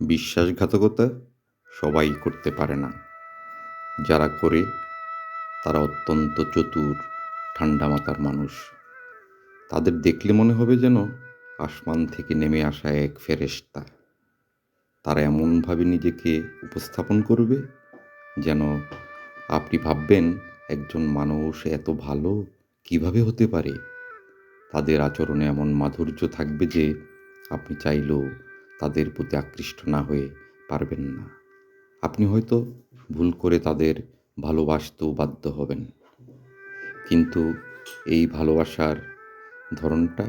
বিশ্বাসঘাতকতা সবাই করতে পারে না। যারা করে, তারা অত্যন্ত চতুর, ঠান্ডা মাথার মানুষ। তাদের দেখলে মনে হবে যেন আসমান থেকে নেমে আসা এক ফেরেশতা। তারা এমনভাবে নিজেকে উপস্থাপন করবে যেন আপনি ভাববেন, একজন মানুষ এত ভালো কীভাবে হতে পারে? তাদের আচরণে এমন মাধুর্য থাকবে যে আপনি চাইলেও তাদের প্রতি আকৃষ্ট না হয়ে পারবেন না। আপনি হয়তো ভুল করে তাদের ভালোবাসতেও বাধ্য হবেন। কিন্তু এই ভালোবাসার ধরনটা,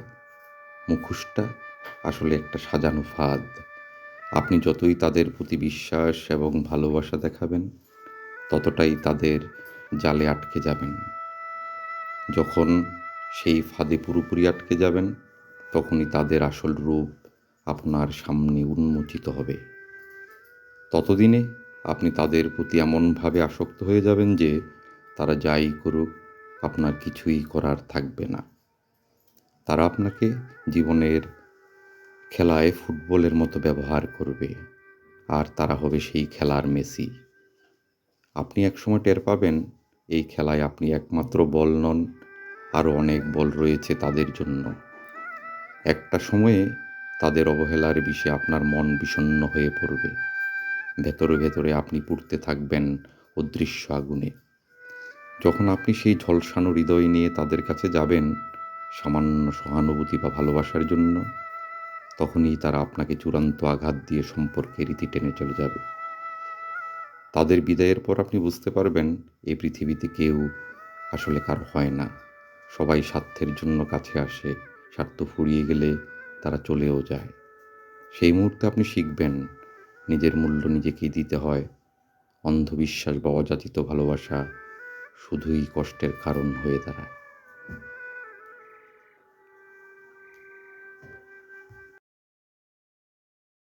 মুখোশটা আসলে একটা সাজানো ফাঁদ। আপনি যতই তাদের প্রতি বিশ্বাস এবং ভালোবাসা দেখাবেন, ততটাই তাদের জালে আটকে যাবেন। যখন সেই ফাঁদে পুরোপুরি আটকে যাবেন, তখনই তাদের আসল রূপ আপনার সামনে উন্মোচিত হবে। ততদিনে আপনি তাদের প্রতি এমনভাবে আসক্ত হয়ে যাবেন যে তারা যাই করুক, আপনার কিছুই করার থাকবে না। তারা আপনাকে জীবনের খেলায় ফুটবলের মতো ব্যবহার করবে, আর তারা হবে সেই খেলার মেসি। আপনি একসময় টের পাবেন, এই খেলায় আপনি একমাত্র বল নন, আরও অনেক বল রয়েছে তাদের জন্য। একটা সময়ে তাদের অবহেলার বিষে আপনার মন বিষণ্ণ হয়ে পড়বে। ভেতরে ভেতরে আপনি পুড়তে থাকবেন অদৃশ্য আগুনে। যখন আপনি সেই ঝলসানো হৃদয় নিয়ে তাদের কাছে যাবেন, সামান্য সহানুভূতি বা ভালোবাসার জন্য, তখনই তারা আপনাকে চূড়ান্ত আঘাত দিয়ে সম্পর্কের রীতি টেনে চলে যাবে। তাদের বিদায়ের পর আপনি বুঝতে পারবেন এই পৃথিবীতে কেউ আসলে কারও হয় না। সবাই স্বার্থের জন্য কাছে আসে, স্বার্থ ফুরিয়ে গেলে তারা চলেও যায়। সেই মুহূর্তে আপনি শিখবেন নিজের মূল্য নিজেকেই দিতে হয়। অন্ধবিশ্বাস বা অযাচিত ভালোবাসা শুধুই কষ্টের কারণ হয়ে দাঁড়ায়।